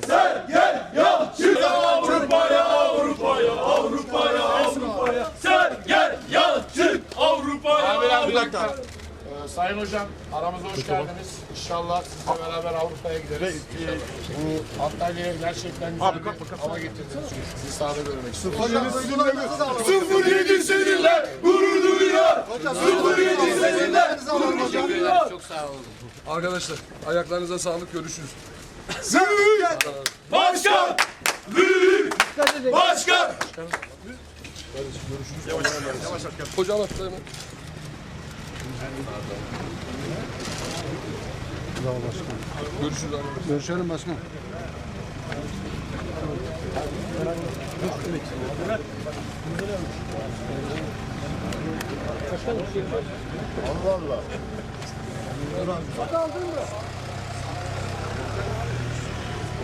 Tamam. Sergen Yalçın Avrupa'ya Avrupa'ya Avrupa'ya Avrupa'ya Sergen Yalçın Avrupa'ya Avrupa'ya Bir dakika. Ee, Sayın Hocam aramıza hoş geldiniz. İnşallah sizinle beraber Avrupa'ya gideriz. Ee, bu Antalya'ya gerçekten güzel Abi, kapı, kapı. hava getirdiniz. Sizi sahada görmek istiyorum. 07 07 seninle gurur duyuyor. 07 seninle gurur duyuyor. Çok sağ olun. Arkadaşlar ayaklarınıza sağlık görüşürüz. Başkan! Büyük! Başkan! Hocam atla hemen. Görüşürüz arkadaşlar. Görüşelim başkanım. Allah Allah.